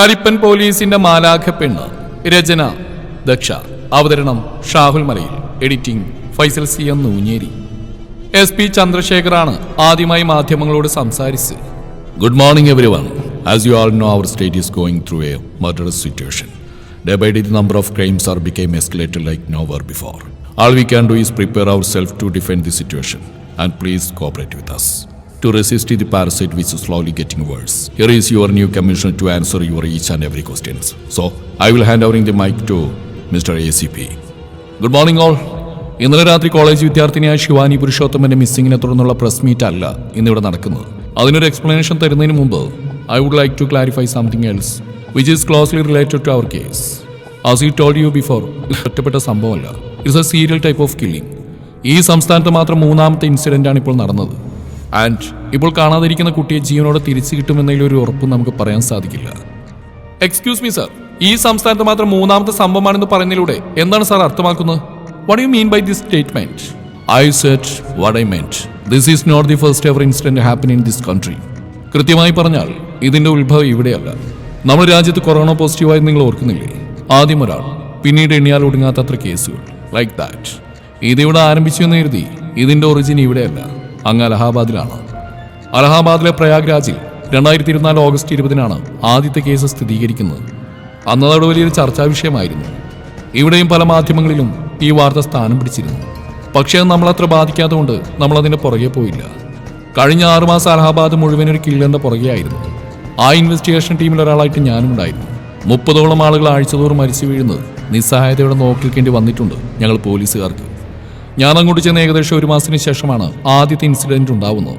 കരിപ്പൻ പോലീസിന്റെ മാലാഖ പെണ്ണ് രചന ദക്ഷ. അവതരണം Shahul Malayil. Editing Faisal C M Noonjeri. S P ചന്ദ്രശേഖറാണ് ആദ്യമായി മാധ്യമങ്ങളോട് സംസാരിച്ച്. Good morning everyone as you all know our state is going through a murderous situation day by day the number of crimes are became escalated like never before all we can do is prepare our self to defend the situation and please cooperate with us. To resist the parasite which is slowly getting worse. Here is your new commissioner to answer your each and every questions. So, I will hand over the mic to Mr. ACP. Good morning all ഇന്നലെ രാത്രി college വിദ്യാർത്ഥിനിയായ Shivani പുരുഷോത്തമന്റെ മിസ്സിങ്ങിനെ തുടർന്നുള്ള press meet അല്ല ഇന്നിവിടെ നടക്കുന്നത് അതിനൊരു explanation തരുന്നതിന് മുമ്പ് I would like to clarify something else which is closely related to our case as you told you before ഒറ്റപ്പെട്ട സംഭവമല്ല it's a serial type of killing ഈ സംസ്ഥാനത്ത് മാത്രം മൂന്നാമത്തെ ഇൻസിഡന്റ് ആണ് ഇപ്പോൾ നടന്നത് ആൻഡ് ഇപ്പോൾ കാണാതിരിക്കുന്ന കുട്ടിയെ ജീവനോടെ തിരിച്ചു കിട്ടുമെന്നതിൽ ഒരു ഉറപ്പ് നമുക്ക് പറയാൻ സാധിക്കില്ല. എക്സ്ക്യൂസ് മീ സർ ഈ സംസ്ഥാനത്ത് മാത്രം മൂന്നാമത്തെ സംഭവമാണെന്ന് പറയുന്നതിലൂടെ എന്താണ് സാർ അർത്ഥമാക്കുന്നത്? What you mean by this statement I said what I meant this is not the first ever incident happen in this country കൃത്യമായി പറഞ്ഞാൽ ഇതിന്റെ ഉത്ഭവം ഇവിടെയല്ല. നമ്മുടെ രാജ്യത്ത് കൊറോണ പോസിറ്റീവായി നിങ്ങൾ ഓർക്കുന്നില്ലേ? ആദ്യം ഒരാൾ പിന്നീട് എണ്ണിയാൽ ഒടുങ്ങാത്തത്ര കേസുകൾ ലൈക്ക് ദാറ്റ് ഇതിവിടെ ആരംഭിച്ചു എന്ന് കരുതി ഇതിന്റെ ഒറിജിൻ ഇവിടെയല്ല. അങ്ങ് അലഹാബാദിലാണ്. അലഹാബാദിലെ പ്രയാഗ്രാജിൽ രണ്ടായിരത്തി ഇരുപത്തിനാല് ഓഗസ്റ്റ് ഇരുപതിനാണ് ആദ്യത്തെ കേസ് സ്ഥിരീകരിക്കുന്നത്. അന്നതോട് വലിയൊരു ചർച്ചാ വിഷയമായിരുന്നു. ഇവിടെയും പല മാധ്യമങ്ങളിലും ഈ വാർത്ത സ്ഥാനം പിടിച്ചിരുന്നു. പക്ഷേ നമ്മളത്ര ബാധിക്കാത്തതുകൊണ്ട് നമ്മൾ അതിന്റെ പുറകെ പോയില്ല. കഴിഞ്ഞ ആറുമാസം അലഹാബാദ് മുഴുവൻ ഒരു കില്ലറിന്റെ പുറകെയായിരുന്നു. ആ ഇൻവെസ്റ്റിഗേഷൻ ടീമിൽ ഒരാളായിട്ട് ഞാനും ഉണ്ടായിരുന്നു. മുപ്പതോളം ആളുകൾ ആഴ്ചതോറും മരിച്ചു വീഴുന്നത് നിസ്സഹായതയോടെ നോക്കിക്കേണ്ടി വന്നിട്ടുണ്ട് ഞങ്ങൾ പോലീസുകാർക്ക്. ഞാൻ അങ്ങോട്ട് ചെന്ന ഏകദേശം ഒരു മാസത്തിന് ശേഷമാണ് ആദ്യത്തെ ഇൻസിഡന്റ് ഉണ്ടാവുന്നത്.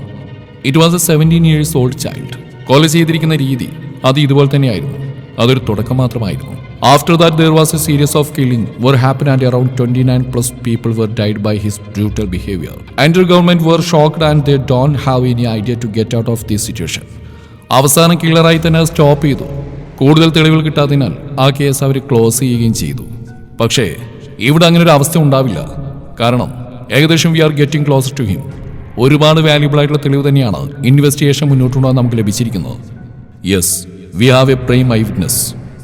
It was a seventeen years old child കൊല ചെയ്തിരിക്കുന്ന രീതി അത് ഇതുപോലെ തന്നെയായിരുന്നു. അതൊരു തുടക്കം മാത്രമായിരുന്നു. After that there was a series of killing were happen and around twenty nine plus people were died by his brutal behaviour and government were shocked and they don't have any idea to get out of this situation അവസാനം കില്ലറായി തന്നെ stop ചെയ്തു. കൂടുതൽ തെളിവുകൾ കിട്ടാത്തതിനാൽ ആ case അവർ close ചെയ്യുകയും ചെയ്തു. പക്ഷേ ഇവിടെ അങ്ങനെ ഒരു അവസ്ഥ ഉണ്ടാവില്ല. കാരണം ഏകദേശം we are getting closer to him ഒരുപാട് വാല്യുബിൾ ആയിട്ടുള്ള തെളിവ് തന്നെയാണ് ഇൻവെസ്റ്റിഗേഷൻ മുന്നോട്ടുകൊണ്ടുപോകാൻ നമുക്ക് ലഭിച്ചിരിക്കുന്നത്. Yes we have a prime eye witness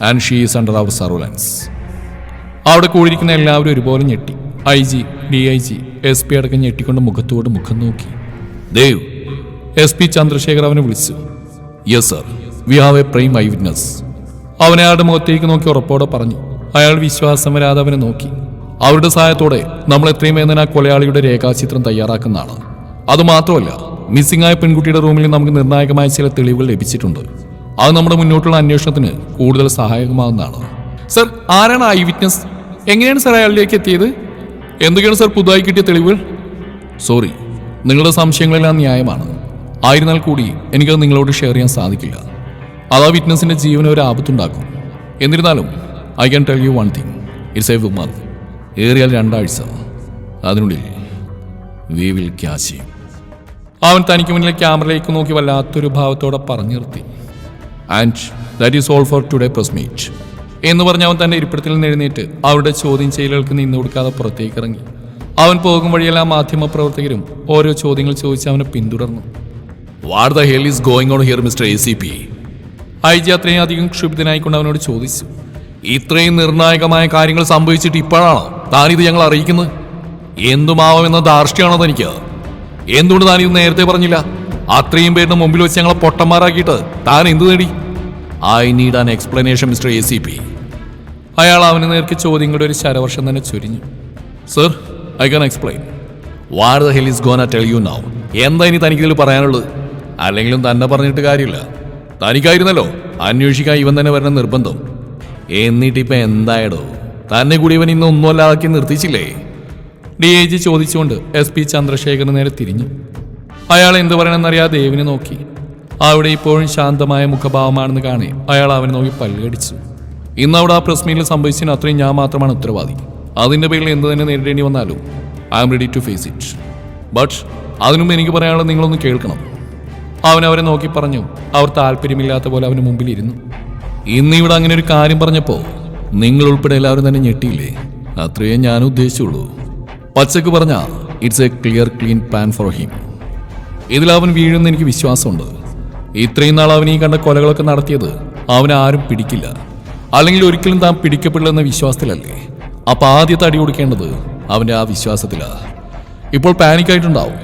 and she is under our surveillance അവിടെ കൂടിയിരിക്കുന്ന എല്ലാവരും ഒരുപോലെ ഞെട്ടി. I G D I G S P അടക്കം ഞെട്ടിക്കൊണ്ട് മുഖത്തോട് മുഖം നോക്കി. ദേവ് എസ് പി ചന്ദ്രശേഖർ അവനെ വിളിച്ചു. Yes sir we have a prime eye witness അവനെ അയാളുടെ മുഖത്തേക്ക് നോക്കി ഉറപ്പോടെ പറഞ്ഞു. അയാൾ വിശ്വാസം വരാതെ അവനെ നോക്കി. അവരുടെ സഹായത്തോടെ നമ്മൾ എത്രയും വേദന കൊലയാളിയുടെ രേഖാചിത്രം തയ്യാറാക്കുന്നതാണ്. അതുമാത്രമല്ല മിസ്സിംഗ് ആയ പെൺകുട്ടിയുടെ റൂമിൽ നമുക്ക് നിർണായകമായ ചില തെളിവുകൾ ലഭിച്ചിട്ടുണ്ട്. അത് നമ്മുടെ മുന്നോട്ടുള്ള അന്വേഷണത്തിന് കൂടുതൽ സഹായകമാകുന്നതാണ് സർ ആരാണ് ഐ വിറ്റ്നസ്? എങ്ങനെയാണ് സർ അയാളിലേക്ക് എത്തിയത്? എന്തൊക്കെയാണ് സർ പുതുതായി കിട്ടിയ തെളിവുകൾ? സോറി നിങ്ങളുടെ സംശയങ്ങളെല്ലാം ന്യായമാണ്. ആയിരുന്നാൽ കൂടി എനിക്കത് നിങ്ങളോട് ഷെയർ ചെയ്യാൻ സാധിക്കില്ല. അത് ആ വിറ്റ്നസിന്റെ ജീവന് ഒരു ആപത്തുണ്ടാക്കും. എന്നിരുന്നാലും I can tell you one thing it's a woman ഏറിയാൽ രണ്ടാഴ്ച. അതിനുള്ളിൽ വി വിൽ ക്യാച്ച് അവൻ തനിക്ക് മുന്നിലെ ക്യാമറയിലേക്ക് നോക്കി വല്ലാത്തൊരു ഭാവത്തോടെ പറഞ്ഞു നിർത്തി. And that is all for today press meet എന്ന് പറഞ്ഞ് അവൻ തന്റെ ഇരിപ്പിടത്തിൽ നിന്ന് എഴുന്നേറ്റ് അവരുടെ ചോദ്യം ചെയ്യലുകൾക്ക് നിന്ന് കൊടുക്കാതെ പുറത്തേക്ക് ഇറങ്ങി. അവൻ പോകും വഴിയെല്ലാം മാധ്യമ പ്രവർത്തകരും ഓരോ ചോദ്യങ്ങൾ ചോദിച്ച് അവനെ പിന്തുടർന്നു. What the hell is going on here mister A C P I G അത്രയും അധികം ക്ഷുഭിതനായിക്കൊണ്ട് അവനോട് ചോദിച്ചു. ഇത്രയും നിർണായകമായ കാര്യങ്ങൾ സംഭവിച്ചിട്ട് ഇപ്പോഴാണോ താനിത് ഞങ്ങൾ അറിയിക്കുന്നത്? എന്തുമാവുമെന്ന ധാർഷ്ട്യമാണോ തനിക്ക്? എന്തുകൊണ്ട് താനിത് നേരത്തെ പറഞ്ഞില്ല? അത്രയും പേരുടെ മുമ്പിൽ വെച്ച് ഞങ്ങളെ പൊട്ടന്മാരാക്കിയിട്ട് താൻ എന്ത് നേടി? I need an explanation mister A C P അയാൾ അവന് നേർക്ക് ചോദ്യങ്ങളുടെ ഒരു ശരവർഷം തന്നെ ചൊരിഞ്ഞു. Sir I can explain what the hell is gonna tell you now എന്താ ഇനി തനിക്കിതിൽ പറയാനുള്ളത്? അല്ലെങ്കിലും തന്നെ പറഞ്ഞിട്ട് കാര്യമില്ല. തനിക്കായിരുന്നല്ലോ അന്വേഷിക്കാൻ ഇവൻ തന്നെ വരണം നിർബന്ധം. എന്നിട്ടിപ്പോ എന്തായടോ? തന്നെ കൂടി ഇവൻ ഇന്ന് ഒന്നുമല്ലാതാക്കി നിർത്തിച്ചില്ലേ? ഡി ഐ ജി ചോദിച്ചുകൊണ്ട് എസ് പി ചന്ദ്രശേഖരൻ നേരെ തിരിഞ്ഞു. അയാൾ എന്തു പറയണമെന്നറിയാതെ ദേവിനെ നോക്കി. അവിടെ ഇപ്പോഴും ശാന്തമായ മുഖഭാവമാണെന്ന് കാണേ അയാൾ അവനെ നോക്കി പല്ലുകടിച്ചു ഇന്ന് അവിടെ ആ പ്രസ് മീറ്റിൽ സംഭവിച്ചതിന് അത്രയും ഞാൻ മാത്രമാണ് ഉത്തരവാദി. അതിന്റെ പേരിൽ എന്ത് തന്നെ നേരിടേണ്ടി വന്നാലും I am ready to face it but അതിനുമുമ്പ് എനിക്ക് പറയാനുള്ളത് നിങ്ങളൊന്ന് കേൾക്കണം. അവൻ അവരെ നോക്കി പറഞ്ഞു. അവർ താല്പര്യമില്ലാത്ത പോലെ അവന് മുമ്പിൽ ഇരുന്നു. ഇന്ന് ഇവിടെ അങ്ങനെ ഒരു കാര്യം പറഞ്ഞപ്പോ നിങ്ങൾ ഉൾപ്പെടെ എല്ലാവരും തന്നെ ഞെട്ടിയില്ലേ? അത്രയേ ഞാൻ ഉദ്ദേശിച്ചുള്ളൂ. പച്ചക്ക് പറഞ്ഞ it's a clear clean plan for him ഇതിൽ അവൻ വീഴുമെന്ന് എനിക്ക് വിശ്വാസമുണ്ട്. ഇത്രയും നാൾ അവൻ ഈ കണ്ട കൊലകളൊക്കെ നടത്തിയത് അവനെ ആരും പിടിക്കില്ല. അല്ലെങ്കിൽ ഒരിക്കലും താൻ പിടിക്കപ്പെടില്ലെന്ന വിശ്വാസത്തിലല്ലേ? അപ്പൊ ആദ്യത്തെ അടി കൊടുക്കേണ്ടത് അവന്റെ ആ വിശ്വാസത്തിലാണ് ഇപ്പോൾ പാനിക്കായിട്ടുണ്ടാവും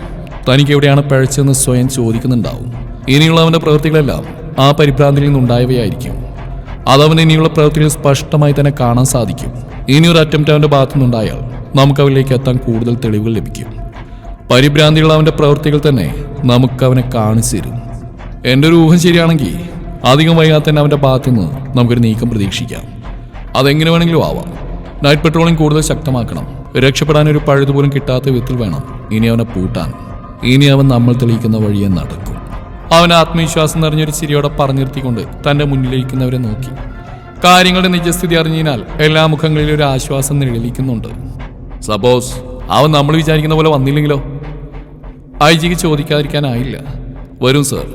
തനിക്ക് എവിടെയാണ് പഴച്ചെന്ന് സ്വയം ചോദിക്കുന്നുണ്ടാവും. ഇനിയുള്ള അവന്റെ പ്രവൃത്തികളെല്ലാം ആ പരിഭ്രാന്തിയിൽ നിന്നുണ്ടായവയായിരിക്കും. അതവന് ഇനിയുള്ള പ്രവൃത്തികൾ സ്പഷ്ടമായി തന്നെ കാണാൻ സാധിക്കും. ഇനിയൊരു അറ്റംപ്റ്റ് അവന്റെ ഭാഗത്തു നിന്നുണ്ടായാൽ നമുക്ക് അവരിലേക്ക് എത്താൻ കൂടുതൽ തെളിവുകൾ ലഭിക്കും. പരിഭ്രാന്തിയുള്ള അവന്റെ പ്രവൃത്തികൾ തന്നെ നമുക്ക് അവനെ കാണിച്ചു തരും എന്റെ ഒരു ഊഹം ശരിയാണെങ്കിൽ അധികം വൈകാതെ തന്നെ അവന്റെ ഭാഗത്തുനിന്ന് നമുക്കൊരു നീക്കം പ്രതീക്ഷിക്കാം. അതെങ്ങനെ വേണമെങ്കിലും ആവാം. നൈറ്റ് പെട്രോളിംഗ് കൂടുതൽ ശക്തമാക്കണം. രക്ഷപ്പെടാൻ ഒരു പഴുതുപോലും കിട്ടാത്ത വിധത്തിൽ വേണം ഇനി അവനെ പൂട്ടാൻ. ഇനി അവൻ നമ്മൾ തെളിയിക്കുന്ന വഴിയെ നടക്കും. അവൻ ആത്മവിശ്വാസം നിറഞ്ഞൊരു ചിരിയോടെ പറഞ്ഞു നിർത്തിക്കൊണ്ട് തന്റെ മുന്നിലിരിക്കുന്നവരെ നോക്കി. കാര്യങ്ങളുടെ നിജസ്ഥിതി അറിഞ്ഞതിനാൽ എല്ലാ മുഖങ്ങളിലും ഒരു ആശ്വാസം നിഴലിക്കുന്നുണ്ട്. സപ്പോസ് അവൻ നമ്മൾ വിചാരിക്കുന്ന പോലെ വന്നില്ലെങ്കിലോ? ഐ ജിക്ക് ചോദിക്കാതിരിക്കാനായില്ല. വരും സർ.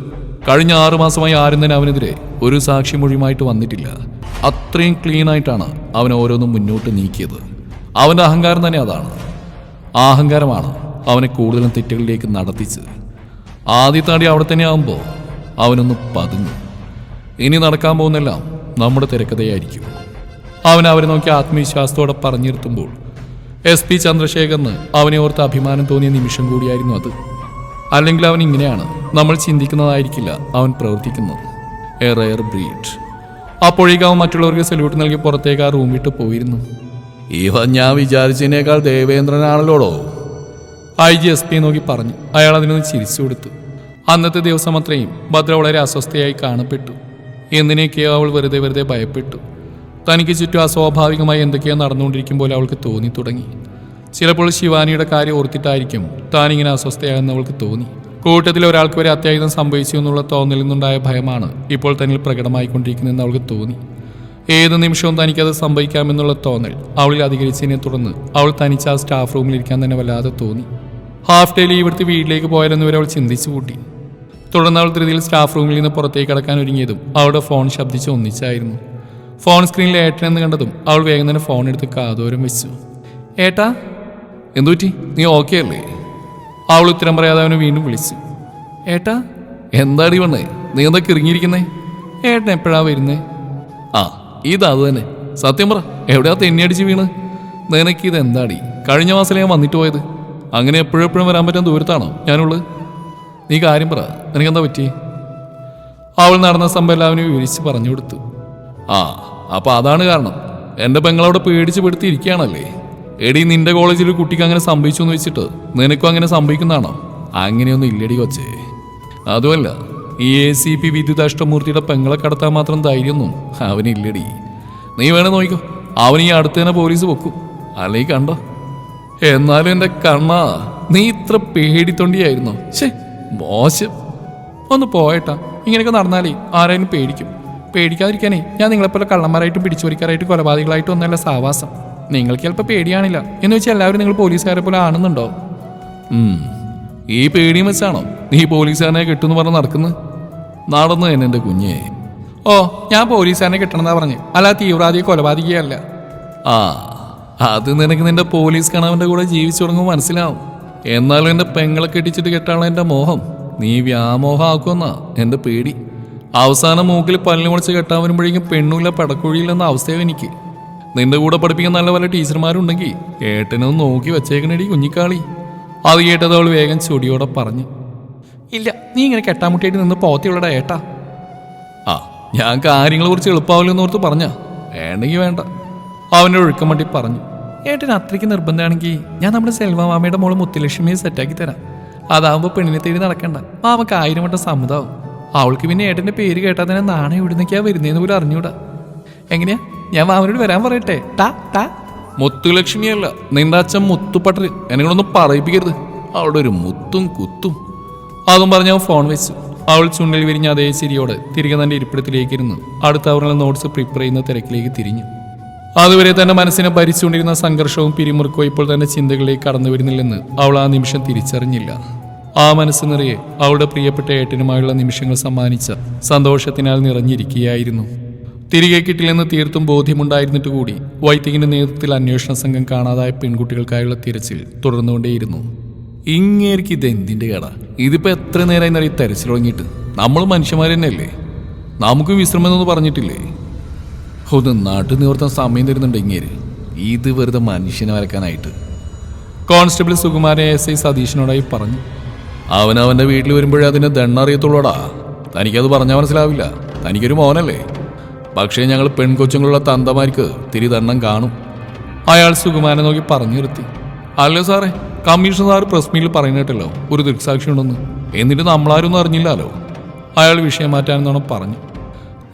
കഴിഞ്ഞ ആറു മാസമായി ആരും തന്നെ അവനെതിരെ ഒരു സാക്ഷി മൊഴിയുമായിട്ട് വന്നിട്ടില്ല. അത്രയും ക്ലീൻ ആയിട്ടാണ് അവൻ ഓരോന്നും മുന്നോട്ട് നീക്കിയത്. അവന്റെ അഹങ്കാരം തന്നെ അതാണ്. ആ അഹങ്കാരമാണ് അവനെ കൂടുതലും തെറ്റുകളിലേക്ക് നടത്തിച്ചത്. ആദ്യത്തെ താടി അവിടെ തന്നെ ആകുമ്പോൾ അവനൊന്ന് പതുങ്ങും. ഇനി നടക്കാൻ പോകുന്നെല്ലാം നമ്മുടെ തിരക്കഥയായിരിക്കും അവൻ അവരെ നോക്കി ആത്മവിശ്വാസത്തോടെ പറഞ്ഞിരുത്തുമ്പോൾ എസ് പി ചന്ദ്രശേഖറിന് അവനെ ഓർത്ത് അഭിമാനം തോന്നിയ നിമിഷം കൂടിയായിരുന്നു അത്. അല്ലെങ്കിൽ അവൻ ഇങ്ങനെയാണ് നമ്മൾ ചിന്തിക്കുന്നതായിരിക്കില്ല അവൻ പ്രവർത്തിക്കുന്നത്. എ റയർ ബ്രീഡ് അപ്പോഴേക്കും അവൻ മറ്റുള്ളവർക്ക് സല്യൂട്ട് നൽകി പുറത്തേക്ക് ആ റൂം വിട്ട് പോയിരുന്നു. ഇവ ഞാൻ വിചാരിച്ചതിനേക്കാൾ ദേവേന്ദ്രനാണല്ലോടോ? ഐ ജി എസ് പി നോക്കി പറഞ്ഞു. അയാൾ അതിനൊന്ന് ചിരിച്ചു കൊടുത്തു. അന്നത്തെ ദിവസം അത്രയും ഭദ്ര വളരെ അസ്വസ്ഥയായി കാണപ്പെട്ടു. എന്തിനൊക്കെയോ അവൾ വെറുതെ വെറുതെ ഭയപ്പെട്ടു. തനിക്ക് ചുറ്റും അസ്വാഭാവികമായി എന്തൊക്കെയോ നടന്നുകൊണ്ടിരിക്കുമ്പോൾ അവൾക്ക് തോന്നി തുടങ്ങി. ചിലപ്പോൾ ശിവാനിയുടെ കാര്യം ഓർത്തിട്ടായിരിക്കും താനിങ്ങനെ അസ്വസ്ഥയാകുന്ന അവൾക്ക് തോന്നി. കൂട്ടത്തിൽ ഒരാൾക്ക് വരെ അത്യാഹിതം സംഭവിച്ചു എന്നുള്ള തോന്നലിൽ നിന്നുണ്ടായ ഭയമാണ് ഇപ്പോൾ തന്നിൽ പ്രകടമായിക്കൊണ്ടിരിക്കുന്നതെന്ന് അവൾക്ക് തോന്നി. ഏത് നിമിഷവും തനിക്കത് സംഭവിക്കാമെന്നുള്ള തോന്നൽ അവളിൽ അധികരിച്ചതിനെ തുടർന്ന് അവൾ തനിച്ച് ആ സ്റ്റാഫ് റൂമിൽ ഇരിക്കാൻ തന്നെ വല്ലാതെ തോന്നി. ഹാഫ് ഡേ ലീവ് എടുത്ത് വീട്ടിലേക്ക് പോയാലെന്ന് വരെ അവൾ ചിന്തിച്ചു കൂട്ടി. തുടർന്ന് അവൾ ധൃതിയിൽ സ്റ്റാഫ് റൂമിൽ നിന്ന് പുറത്തേക്ക് കടക്കാൻ ഒരുങ്ങിയതും അവളുടെ ഫോൺ ശബ്ദിച്ച് ഒന്നിച്ചായിരുന്നു. ഫോൺ സ്ക്രീനിൽ ഏട്ടനെന്ന് കണ്ടതും അവൾ വേഗം തന്നെ ഫോൺ എടുത്ത് കാതോരം വെച്ചു. ഏട്ടാ എന്തുപറ്റി നീ ഓക്കെ അല്ലേ? അവൾ ഉത്തരം പറയാതെ അവനെ വീണ്ടും വിളിച്ചു. ഏട്ടാ എന്താടി വണ്ണേ നീ എന്താ കിറങ്ങിയിരിക്കുന്നേ? ഏട്ടൻ എപ്പോഴാ വരുന്നേ? ആ ഇതത് തന്നെ. സത്യം പറ എവിടെയാ തെന്നിയടിച്ച് വീണ്? ഇത് എന്താടി കഴിഞ്ഞ മാസം ഞാൻ വന്നിട്ട് പോയത്? അങ്ങനെ എപ്പോഴെപ്പോഴും വരാൻ പറ്റാൻ ദൂരത്താണോ? ഞാനുള്ളത് നീ കാര്യം പറ. നിനക്കെന്താ പറ്റി? അവൾ നടന്ന സംഭവം എല്ലാവരും വിവരിച്ച് പറഞ്ഞു കൊടുത്തു. ആ അപ്പോൾ അതാണ് കാരണം. എന്റെ പെങ്ങളവിടെ പേടിച്ച് പെടുത്തിയിരിക്കുകയാണല്ലേ? എടി നിന്റെ കോളേജിൽ കുട്ടിക്ക് അങ്ങനെ സംഭവിച്ചു എന്ന് വെച്ചിട്ട് നിനക്കും അങ്ങനെ സംഭവിക്കുന്നതാണോ? അങ്ങനെയൊന്നും ഇല്ലടി കൊച്ചേ. അതുമല്ല ഈ എ സി പി വിദ്യുത് അഷ്ടമൂർത്തിയുടെ പെങ്ങളെ കടത്താൻ മാത്രം ധൈര്യമൊന്നും അവനില്ലടി. നീ വേണേ നോക്കിക്കോ അവൻ ഈ അടുത്ത് തന്നെ പോലീസ് വെക്കും അല്ലെങ്കിൽ കണ്ടോ? എന്നാലും എന്റെ കണ്ണാ നീ ഇത്ര പേടിത്തൊണ്ടിയായിരുന്നോ? ശേ മോശം. ഒന്ന് പോയേട്ടാ ഇങ്ങനെയൊക്കെ നടന്നാലേ ആരായാലും പേടിക്കും. പേടിക്കാതിരിക്കാനേ ഞാൻ നിങ്ങളെപ്പോലെ കള്ളന്മാരായിട്ടും പിടിച്ചുപറിക്കാരായിട്ടും കൊലപാതകളായിട്ടും ഒന്നല്ല സാവാസം. നിങ്ങൾക്ക് ചിലപ്പോൾ പേടിയാണില്ല. എന്ന് വെച്ചാൽ എല്ലാവരും നിങ്ങൾ പോലീസുകാരെ പോലെ ആണെന്നുണ്ടോ? ഈ പേടിയും വെച്ചാണോ നീ പോലീസുകാരനെ കിട്ടുമെന്ന് പറഞ്ഞ് നടക്കുന്നത് നടന്നു തന്നെ എന്റെ കുഞ്ഞേ. ഓ ഞാൻ പോലീസുകാരനെ കിട്ടണമെന്നാ പറഞ്ഞു. അല്ല തീവ്രവാദിയെ കൊലപാതകയല്ല. ആ അത് നിനക്ക് നിന്റെ പോലീസ് കണവന്റെ കൂടെ ജീവിച്ചു തുടങ്ങുമ്പോൾ മനസ്സിലാവും. എന്നാലും എന്റെ പെങ്ങളെ കെട്ടിച്ചിട്ട് കെട്ടാണ് എന്റെ മോഹം. നീ വ്യാമോഹമാക്കുമെന്നാ എന്റെ പേടി. അവസാനം മൂക്കിൽ പല്ലിന് മുളച്ച് കെട്ടാൻ വരുമ്പോഴേക്കും പെണ്ണുമില്ല പടക്കുഴിയില്ലെന്ന അവസ്ഥയോ എനിക്ക്. നിന്റെ കൂടെ പഠിപ്പിക്കുന്ന നല്ല പല ടീച്ചർമാരുണ്ടെങ്കിൽ ഏട്ടനൊന്ന് നോക്കി വെച്ചേക്കണേടി കുഞ്ഞിക്കാളി. അത് കേട്ടത് അവൾ വേഗം ചൊടിയോടെ പറഞ്ഞു. ഇല്ല നീ ഇങ്ങനെ കെട്ടാമുട്ടിയായിട്ട് നിന്ന് പോത്തിയുള്ളടാ ഏട്ടാ. ആ ഞാൻ കാര്യങ്ങളെ കുറിച്ച് എളുപ്പമാവില്ലെന്ന് ഓർത്ത് പറഞ്ഞ. വേണ്ടെങ്കിൽ വേണ്ട. അവന്റെ ഒഴുക്കം വണ്ടി പറഞ്ഞു. ഏട്ടൻ അത്രയ്ക്ക് നിർബന്ധമാണെങ്കിൽ ഞാൻ നമ്മുടെ സെൽവ മാമയുടെ മോൾ മുത്തുലക്ഷ്മിയെ സെറ്റാക്കി തരാം. അതാവുമ്പോൾ പെണ്ണിനെ തേടി നടക്കണ്ട. മാമക്ക് ആയിരം വട്ടം സമ്മതാവും. അവൾക്ക് പിന്നെ ഏട്ടന്റെ പേര് കേട്ടാൽ തന്നെ നാണയം ഇവിടുന്നേക്കാ വരുന്നതെന്ന് പോലും അറിഞ്ഞൂടാ. എങ്ങനെയാ? ഞാൻ മാമനോട് വരാൻ പറയട്ടെ. ടാ ടാ. മുത്തുലക്ഷ്മിയല്ല നിന്റെ അച്ഛൻ മുത്തുപട്ടർ എന്നെ പറയിപ്പിക്കരുത്. അവളുടെ ഒരു മുത്തും കുത്തും. അതും പറഞ്ഞ് അവൻ ഫോൺ വെച്ചു. അവൾ ചുണ്ടിൽ വിരിഞ്ഞ അതേ ചിരിയോടെ തിരികെ തന്റെ ഇരിപ്പിടത്തിലേക്ക് ഇരുന്ന് അടുത്ത അവരുടെ നോട്ട്സ് പ്രിപ്പയർ ചെയ്യുന്ന തിരക്കിലേക്ക് തിരിഞ്ഞു. അതുവരെ തന്റെ മനസ്സിനെ ഭരിച്ചുകൊണ്ടിരുന്ന സംഘർഷവും പിരിമുറുക്കവും ഇപ്പോൾ തന്റെ ചിന്തകളിലേക്ക് കടന്നു വരുന്നില്ലെന്ന് അവൾ ആ നിമിഷം തിരിച്ചറിഞ്ഞില്ല. ആ മനസ്സ് നിറയെ അവളുടെ പ്രിയപ്പെട്ട ഏട്ടനുമായുള്ള നിമിഷങ്ങൾ സമ്മാനിച്ച സന്തോഷത്തിനാൽ നിറഞ്ഞിരിക്കുകയായിരുന്നു. തിരികെ കിട്ടില്ലെന്ന് തീർത്തും ബോധ്യമുണ്ടായിരുന്നിട്ട് കൂടി വൈദികന്റെ നേതൃത്വത്തിൽ അന്വേഷണ സംഘം കാണാതായ പെൺകുട്ടികൾക്കായുള്ള തിരച്ചിൽ തുടർന്നുകൊണ്ടേയിരുന്നു. ഇങ്ങേർക്ക് ഇത് എന്തിന്റെ കട? ഇതിപ്പോ എത്ര നേരമായി നിറയെ തെരച്ചിൽ തുടങ്ങിയിട്ട്? നമ്മൾ മനുഷ്യന്മാർ തന്നെയല്ലേ നമുക്ക് എന്നൊന്നും പറഞ്ഞിട്ടില്ലേ? ഒന്ന് നാട്ടു നിവർത്താൻ സമയം തരുന്നുണ്ട് ഇങ്ങേര്. ഇത് വെറുതെ മനുഷ്യനെ വരക്കാനായിട്ട് കോൺസ്റ്റബിൾ സുകുമാരൻ എസ് ഐ സതീഷിനോടായി പറഞ്ഞു. അവൻ അവന്റെ വീട്ടിൽ വരുമ്പോഴേ അതിന്റെ ദണ്ണ അറിയത്തുള്ളൂടാ. തനിക്കത് പറഞ്ഞാൽ മനസ്സിലാവില്ല. തനിക്കൊരു മോനല്ലേ. പക്ഷേ ഞങ്ങൾ പെൺകൊച്ചുങ്ങളുള്ള തന്തമാർക്ക് തിരി ദണ്ണം കാണും. അയാൾ സുകുമാരനെ നോക്കി പറഞ്ഞു നിർത്തി അല്ല സാറേ കമ്മീഷണർ സാർ പ്രസ് മീറ്റിൽ പറയുന്നിട്ടല്ലോ. ഒരു ദൃക്സാക്ഷി ഉണ്ടെന്ന് എന്നിട്ട് നമ്മളാരൊന്നും അറിഞ്ഞില്ലല്ലോ. അയാൾ വിഷയം മാറ്റാനെന്നോണം പറഞ്ഞു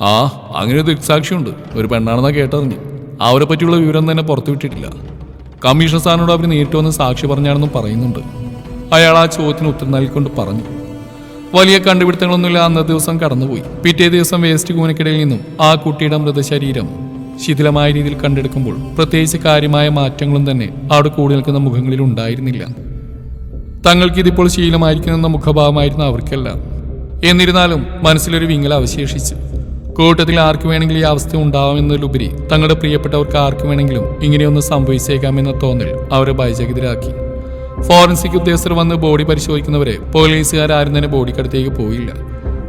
ആ അങ്ങനെ ഒരു ദൃക്സാക്ഷിയുണ്ട്. ഒരു പെണ്ണാണെന്നാ കേട്ടറിഞ്ഞു. അവരെ പറ്റിയുള്ള വിവരം തന്നെ പുറത്തുവിട്ടിട്ടില്ല കമ്മീഷൻ സാറിനോട് അവർ നേരിട്ട് വന്ന് സാക്ഷി പറഞ്ഞാണെന്നും പറയുന്നുണ്ട്. അയാൾ ആ ചോദ്യത്തിന് ഉത്തരം നൽകിക്കൊണ്ട് പറഞ്ഞു. വലിയ കണ്ടുപിടുത്തങ്ങളൊന്നുമില്ല അന്നത്തെ ദിവസം കടന്നുപോയി. പിറ്റേ ദിവസം വേസ്റ്റ് കൂനക്കിടയിൽ നിന്നും ആ കുട്ടിയുടെ മൃതശരീരം ശിഥിലമായ രീതിയിൽ കണ്ടെടുക്കുമ്പോൾ പ്രത്യേകിച്ച് കാര്യമായ മാറ്റങ്ങളും തന്നെ അവിടെ കൂടി നിൽക്കുന്ന മുഖങ്ങളിൽ ഉണ്ടായിരുന്നില്ല. തങ്ങൾക്ക് ഇതിപ്പോൾ ശീലമായിരിക്കുന്ന മുഖഭാവമായിരുന്നു അവർക്കെല്ലാം. എന്നിരുന്നാലും മനസ്സിലൊരു വിങ്ങൽ അവശേഷിച്ചു. കൂട്ടത്തിൽ ആർക്കു വേണമെങ്കിലും ഈ അവസ്ഥ ഉണ്ടാവാമെന്നതിലുപരി തങ്ങളുടെ പ്രിയപ്പെട്ടവർക്ക് ആർക്കു വേണമെങ്കിലും ഇങ്ങനെയൊന്ന് സംഭവിച്ചേക്കാമെന്ന തോന്നൽ അവരെ ഭയചകിതരാക്കി. ഫോറൻസിക് ഉദ്യോഗസ്ഥർ വന്ന് ബോഡി പരിശോധിക്കുന്നവരെ പോലീസുകാരും തന്നെ ബോഡിക്കടുത്തേക്ക് പോയില്ല.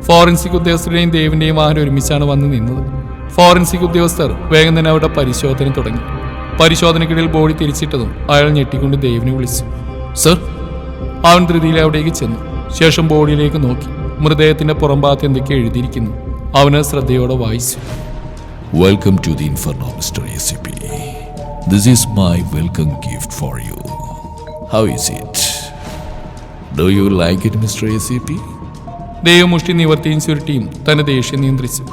ഫോറൻസിക് ഉദ്യോഗസ്ഥരുടെയും ദേവിന്റെയും വാഹനം ഒരുമിച്ചാണ് വന്ന് നിന്നത്. ഫോറൻസിക് ഉദ്യോഗസ്ഥർ വേഗം തന്നെ അവരുടെ പരിശോധന തുടങ്ങി. പരിശോധനയ്ക്കിടയിൽ ബോഡി തിരിച്ചിട്ടതും അയാൾ ഞെട്ടിക്കൊണ്ട് ദേവിനെ വിളിച്ചു. സർ? അവൻ ധൃതിയിൽ അവിടേക്ക് ചെന്നു. ശേഷം ബോഡിയിലേക്ക് നോക്കി. മൃതദേഹത്തിന്റെ പുറംഭാഗത്ത് എന്തൊക്കെ എഴുതിയിരിക്കുന്നു. അവന് ശ്രദ്ധയോടെ വായിച്ചു. Welcome to the inferno mister A C P this is my welcome gift for you how you. It is you like it mister it, C P ദൈവമുഷ്ടി നിവർത്തിയും ചുരുട്ടിയും തന്റെ ദേഷ്യം നിയന്ത്രിച്ചു.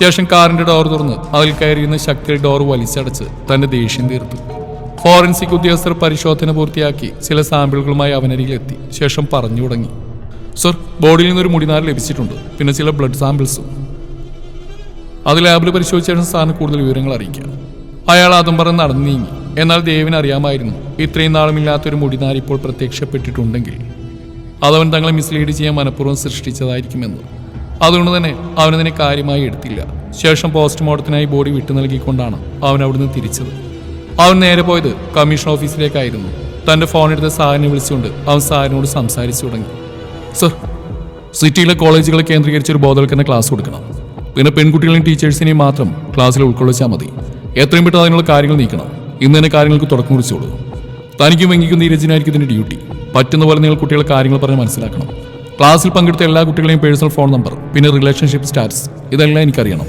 ശേഷം കാറിന്റെ ഡോർ തുറന്ന് അതിൽ കയറിയുന്ന ശക്തിയിൽ ഡോർ വലിച്ചടച്ച് തന്റെ ദേഷ്യം തീർത്തു. ഫോറൻസിക് ഉദ്യോഗസ്ഥർ പരിശോധന പൂർത്തിയാക്കി ചില സാമ്പിളുകളുമായി അവനരികിലെത്തി. ശേഷം പറഞ്ഞു തുടങ്ങി. സർ ബോഡിയിൽ നിന്നൊരു മുടിനാർ ലഭിച്ചിട്ടുണ്ട്. പിന്നെ ചില ബ്ലഡ് സാമ്പിൾസും. അത് ലാബിൽ പരിശോധിച്ച ശേഷം സാറിന് കൂടുതൽ വിവരങ്ങൾ അറിയിക്കാം. അയാൾ അതും പറഞ്ഞ് നടന്നു നീങ്ങി എന്നാൽ ദേവിന് അറിയാമായിരുന്നു. ഇത്രയും നാളുമില്ലാത്തൊരു മുടിനാർ ഇപ്പോൾ പ്രത്യക്ഷപ്പെട്ടിട്ടുണ്ടെങ്കിൽ അതവൻ തങ്ങളെ മിസ്ലീഡ് ചെയ്യാൻ മനഃപൂർവം സൃഷ്ടിച്ചതായിരിക്കുമെന്ന്. അതുകൊണ്ട് തന്നെ അവനതിനെ കാര്യമായി എടുത്തില്ല. ശേഷം പോസ്റ്റ്മോർട്ടത്തിനായി ബോഡി വിട്ടു നൽകിക്കൊണ്ടാണ് അവൻ അവിടുന്ന് തിരിച്ചത്. അവൻ നേരെ പോയത് കമ്മീഷൻ ഓഫീസിലേക്കായിരുന്നു തന്റെ ഫോൺ എടുത്ത് സാറിനെ വിളിച്ചുകൊണ്ട് അവൻ സാറിനോട് സംസാരിച്ചു തുടങ്ങി. സർ സിറ്റിയിലെ കോളേജുകളെ കേന്ദ്രീകരിച്ച് ഒരു ബോധവൽക്കരണ ക്ലാസ് കൊടുക്കണം. പിന്നെ പെൺകുട്ടികളെയും ടീച്ചേഴ്സിനെയും മാത്രം ക്ലാസ്സിൽ ഉൾക്കൊള്ളിച്ചാൽ മതി. എത്രയും പെട്ടെന്ന് അതിനുള്ള കാര്യങ്ങൾ നീക്കണം. ഇന്ന് തന്നെ കാര്യങ്ങൾക്ക് തുടക്കം കുറിച്ചോളൂ. തനിക്കും വെങ്കിക്കും നീരജിനായിരിക്കും ഇതിന്റെ ഡ്യൂട്ടി. പറ്റുന്ന പോലെ നിങ്ങൾ കുട്ടികളെ കാര്യങ്ങൾ പറഞ്ഞ് മനസ്സിലാക്കണം. ക്ലാസ്സിൽ പങ്കെടുത്ത എല്ലാ കുട്ടികളെയും പേഴ്സണൽ ഫോൺ നമ്പർ പിന്നെ റിലേഷൻഷിപ്പ് സ്റ്റാറ്റസ് ഇതെല്ലാം എനിക്കറിയണം.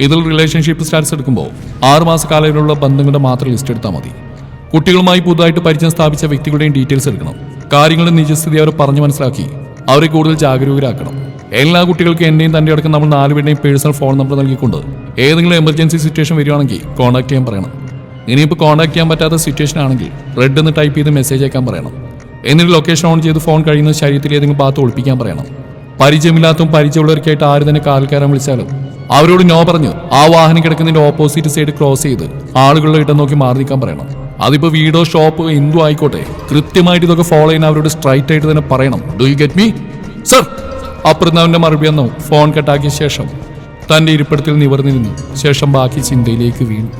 ഇതിൽ റിലേഷൻഷിപ്പ് സ്റ്റാറ്റസ് എടുക്കുമ്പോൾ ആറ് മാസ കാലയളവിലുള്ള ബന്ധങ്ങളുടെ മാത്രം ലിസ്റ്റ് എടുത്താൽ മതി. കുട്ടികളുമായി പുതുതായിട്ട് പരിചയം സ്ഥാപിച്ച വ്യക്തികളുടെയും ഡീറ്റെയിൽസ് എടുക്കണം. കാര്യങ്ങളുടെ നിജസ്ഥിതി അവരെ പറഞ്ഞു മനസ്സിലാക്കി അവരെ കൂടുതൽ ജാഗരൂകരാക്കണം. എല്ലാ കുട്ടികൾക്കും എന്റെയും തന്റെ അടക്കം നമ്മൾ നാലുപേരുടെയും പേഴ്സണൽ ഫോൺ നമ്പർ നൽകിക്കൊണ്ട് ഏതെങ്കിലും എമർജൻസി സിറ്റുവേഷൻ വരികയാണെങ്കിൽ കോൺടാക്ട് ചെയ്യാൻ പറയണം. ഇനിയിപ്പോൾ കോൺടാക്ട് ചെയ്യാൻ പറ്റാത്ത സിറ്റുവേഷൻ ആണെങ്കിൽ റെഡ് എന്ന് ടൈപ്പ് ചെയ്ത് മെസ്സേജ് അയക്കാൻ പറയണം. എന്നിട്ട് ലൊക്കേഷൻ ഓൺ ചെയ്ത് ഫോൺ കഴിയുന്ന ശരീരത്തിൽ ഏതെങ്കിലും ഭാഗത്ത് ഒളിപ്പിക്കാൻ പറയണം. പരിചയമില്ലാത്തതും പരിചയമുള്ളവർക്കായിട്ട് ആര് തന്നെ കാൽക്കാരം വിളിച്ചാലും അവരോട് നോ പറഞ്ഞു ആ വാഹനം കിടക്കുന്നതിന്റെ ഓപ്പോസിറ്റ് സൈഡ് ക്രോസ് ചെയ്ത് ആളുകളുടെ ഇടം നോക്കി മാറി നിൽക്കാൻ പറയണം. അതിപ്പോ വീടോ ഷോപ്പ് എന്തു ആയിക്കോട്ടെ കൃത്യമായിട്ട് ഇതൊക്കെ ഫോളോ ചെയ്യാൻ അവരോട് സ്ട്രൈറ്റ് ആയിട്ട് തന്നെ പറയണം. Do you get me sir അപ്പുറത്ത് മറുപടിയെന്നോ ഫോൺ കട്ടാക്കിയ ശേഷം തന്റെ ഇരിപ്പിടത്തിൽ നിവർന്നിരുന്നു. ശേഷം ബാക്കി ചിന്തയിലേക്ക് വീണു.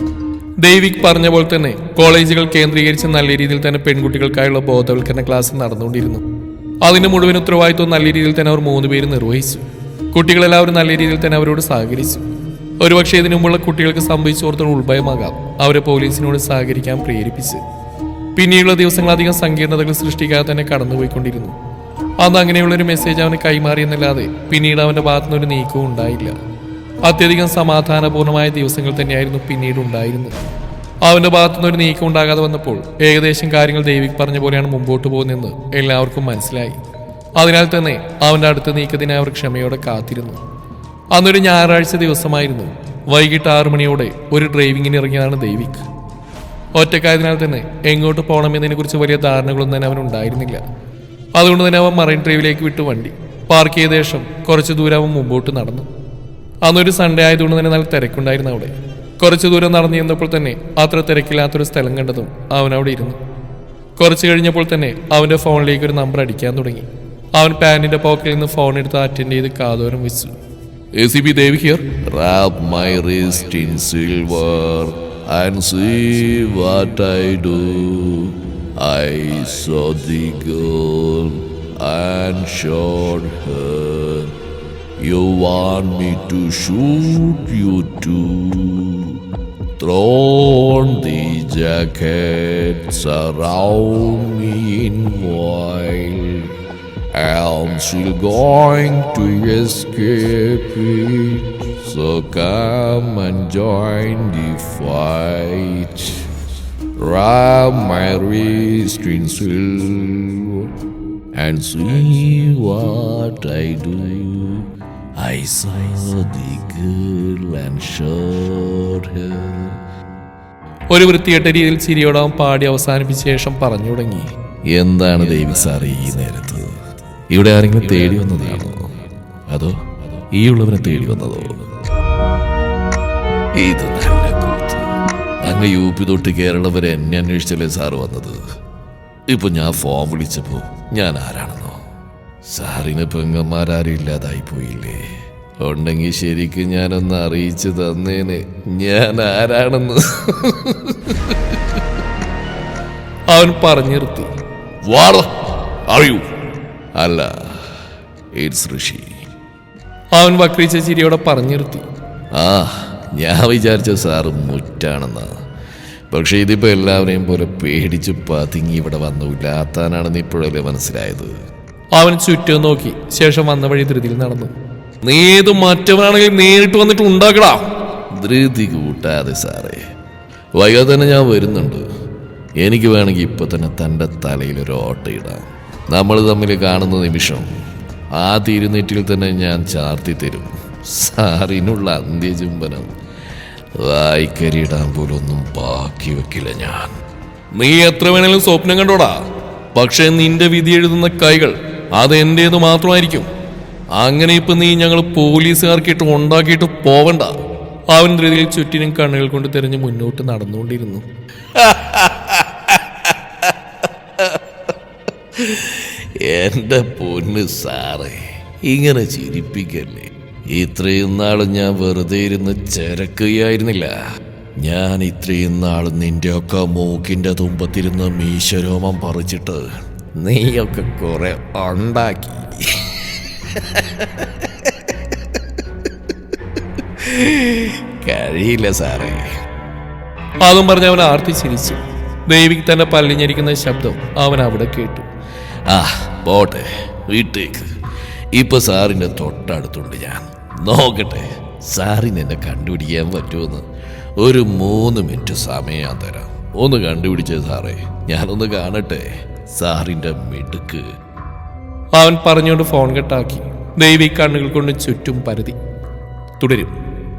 ദൈവിക് പറഞ്ഞ പോലെ തന്നെ കോളേജുകൾ കേന്ദ്രീകരിച്ച് നല്ല രീതിയിൽ തന്നെ പെൺകുട്ടികൾക്കായുള്ള ബോധവൽക്കരണ ക്ലാസ് നടന്നുകൊണ്ടിരുന്നു. അതിന് മുഴുവൻ ഉത്തരവാദിത്വം നല്ല രീതിയിൽ തന്നെ അവർ മൂന്ന് പേര് നിർവഹിച്ചു. കുട്ടികളെല്ലാവരും നല്ല രീതിയിൽ തന്നെ അവരോട് സഹകരിച്ചു. ഒരുപക്ഷെ ഇതിനു മുമ്പുള്ള കുട്ടികൾക്ക് സംഭവിച്ചു ഓർത്തുള്ള ഉൾഭയമാകാം. അവരെ പോലീസിനോട് സഹകരിക്കാൻ പ്രേരിപ്പിച്ച്. പിന്നീടുള്ള ദിവസങ്ങൾ അധികം സങ്കീർണതകൾ സൃഷ്ടിക്കാതെ തന്നെ കടന്നുപോയിക്കൊണ്ടിരുന്നു. അന്ന് അങ്ങനെയുള്ള ഒരു മെസ്സേജ് അവന് കൈമാറിയെന്നല്ലാതെ പിന്നീട് അവന്റെ ഭാഗത്തുനിന്ന് ഒരു നീക്കവും ഉണ്ടായില്ല. അത്യധികം സമാധാനപൂർണമായ ദിവസങ്ങൾ തന്നെയായിരുന്നു പിന്നീട് ഉണ്ടായിരുന്നത്. അവന്റെ ഭാഗത്തുനിന്ന് ഒരു നീക്കം ഉണ്ടാകാതെ വന്നപ്പോൾ ഏകദേശം കാര്യങ്ങൾ ദേവിക്ക് പറഞ്ഞ പോലെയാണ് മുമ്പോട്ട് പോകുന്നതെന്ന് എല്ലാവർക്കും മനസ്സിലായി. അതിനാൽ തന്നെ അവന്റെ അടുത്ത നീക്കത്തിന് അവർ ക്ഷമയോടെ കാത്തിരുന്നു. അന്നൊരു ഞായറാഴ്ച ദിവസമായിരുന്നു. വൈകിട്ട് ആറു മണിയോടെ ഒരു ഡ്രൈവിങ്ങിന് ഇറങ്ങിയതാണ് ദേവിക്ക് ഒറ്റക്കായതിനാൽ തന്നെ എങ്ങോട്ട് പോകണമെന്നതിനെ കുറിച്ച് വലിയ ധാരണകളൊന്നും തന്നെ അവനുണ്ടായിരുന്നില്ല അതുകൊണ്ട് തന്നെ അവൻ മറൈൻ ഡ്രൈവിലേക്ക് വിട്ട് വണ്ടി. പാർക്ക് ചെയ്ത ശേഷം കുറച്ച് ദൂരം അവൻ മുമ്പോട്ട് നടന്നു. അന്നൊരു സൺഡേ ആയതുകൊണ്ട് തന്നെ നല്ല തിരക്കുണ്ടായിരുന്നു അവിടെ. കുറച്ച് ദൂരം നടന്നു ചെന്നപ്പോൾ തന്നെ അത്ര തിരക്കില്ലാത്തൊരു സ്ഥലം കണ്ടതും അവൻ അവിടെ ഇരുന്നു. കുറച്ച് കഴിഞ്ഞപ്പോൾ തന്നെ അവന്റെ ഫോണിലേക്ക് ഒരു നമ്പർ അടിക്കാൻ തുടങ്ങി. അവൻ പാന്റിന്റെ പോക്കറ്റിൽ നിന്ന് ഫോൺ എടുത്ത് അറ്റൻഡ് ചെയ്ത് കാതോരം. Wrap my wrist in silver and see what I do. I saw the girl and shot her. You want me to shoot you too? Throw on the jackets around me in while I'm still going to escape it. So come and join the fight. Wrap my wrist in silver and see what I do. I saw the girl and showed her. ഒരു വൃത്തികെട്ട രീതിയിൽ ചിരിയോടാൻ പാടി അവസാനിപ്പിച്ച ശേഷം പറഞ്ഞു തുടങ്ങി. എന്താണ് ദേവി sir ഈ നേരത്ത്? ഇവിടെ ആരെങ്കിലും തേടി വന്നതാണോ? അതോ ഈ ഉള്ളവനെ തേടി വന്നതോ? ഇത് കൂത്ത് അങ്ങ് യു പി തൊട്ട് കേരളം വരെ എന്നെ അന്വേഷിച്ചല്ലേ സാറ് വന്നത്? ഇപ്പൊ ഞാൻ ഫോം വിളിച്ചപ്പോ ഞാൻ ആരാണെന്നോ? സാറിന് പെങ്ങന്മാരാരും ഇല്ലാതായി പോയില്ലേ? ഉണ്ടെങ്കിൽ ശരിക്കും ഞാനൊന്ന് അറിയിച്ചു തന്നേന്. ഞാൻ ആരാണെന്ന്? അവൻ പറഞ്ഞു അല്ല ഇറ്റ്സ് ഋഷി അവൻ വക്രീച്ച ചിരിയോടെ പറഞ്ഞു ആ ഞാൻ വിചാരിച്ച സാറ് മുറ്റാണെന്ന്. പക്ഷേ ഇതിപ്പോൾ എല്ലാവരെയും പോലെ പേടിച്ച് പതുങ്ങി ഇവിടെ വന്നു. ഇല്ലാത്താനാണെന്ന് ഇപ്പോഴല്ലേ മനസ്സിലായത്? അവൻ ചുറ്റും നോക്കി. ശേഷം വന്ന വഴി ധൃതിയിൽ നടന്നു. നീ ഏത് മറ്റവനാണെങ്കിൽ നേരിട്ട് വന്നിട്ട് ഉണ്ടാക്കടാ. ധൃതി കൂട്ടാതെ സാറേ. വൈകാതെ തന്നെ ഞാൻ വരുന്നുണ്ട്. എനിക്ക് വേണമെങ്കിൽ ഇപ്പൊ തന്നെ തന്റെ തലയിൽ ഒരു ഓട്ട ഇടാം. നമ്മൾ തമ്മിൽ കാണുന്ന നിമിഷം ആ തിരുനെറ്റിൽ തന്നെ ഞാൻ ചാർത്തി തരും. സാറിനുള്ള അന്ത്യചുംബനം. വായിക്കരിയിടാൻ പോലൊന്നും ബാക്കി വെക്കില്ല ഞാൻ. നീ എത്ര വേണേലും സ്വപ്നം കണ്ടോടാ. പക്ഷേ നിന്റെ വിധി എഴുതുന്ന കൈകൾ അത് എന്റേത് മാത്രമായിരിക്കും. അങ്ങനെ ഇപ്പൊ നീ ഞങ്ങൾ പോലീസുകാർക്കിട്ട് ഉണ്ടാക്കിയിട്ട് പോവണ്ട. അവൻ ധൃതിയിൽ ചുറ്റിനും കണ്ണുകൾ കൊണ്ട് തിരഞ്ഞ് മുന്നോട്ട് നടന്നുകൊണ്ടിരുന്നു. എന്റെ പൊന്ന് സാറേ ഇങ്ങനെ ചിരിപ്പിക്കല്ലേ? ഇത്രയും നാൾ ഞാൻ വെറുതെ ഇരുന്ന് ചരക്കുകയായിരുന്നില്ല. ഞാൻ ഇത്രയും നാൾ നിന്റെ ഒക്കെ മൂക്കിന്റെ തുമ്പത്തിരുന്ന് മീശരോമം പറിച്ചിട്ട് നീയൊക്കെ കുറെ ഉണ്ടാക്കി. കഴിയില്ല സാറേ. അതും പറഞ്ഞ് അവൻ ആർത്തി ചിരിച്ചു. ദേവിക്ക് തന്നെ പല്ലിഞ്ഞിരിക്കുന്ന ശബ്ദം അവൻ അവിടെ കേട്ടു. ആ പോട്ടെ വീട്ടേക്ക്. ഇപ്പൊ സാറിന്റെ തൊട്ടടുത്തുണ്ട് ഞാൻ. നോക്കട്ടെ സാറിന് എന്നെ കണ്ടുപിടിക്കാൻ പറ്റുമെന്ന്. ഒരു മൂന്ന് മിനിറ്റ് സമയം ഞാൻ തരാം. ഒന്ന് കണ്ടുപിടിച്ചേ സാറേ. ഞാനൊന്ന് കാണട്ടെ. സാറിന്റെ മിടുക്ക്. അവൻ പറഞ്ഞുകൊണ്ട് ഫോൺ കെട്ടാക്കി. ദേവി കണ്ണുകൾ കൊണ്ട് ചുറ്റും പരതി. തുടരും.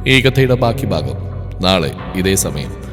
ഈ കഥയുടെ ബാക്കി ഭാഗം. നാളെ ഇതേ സമയം.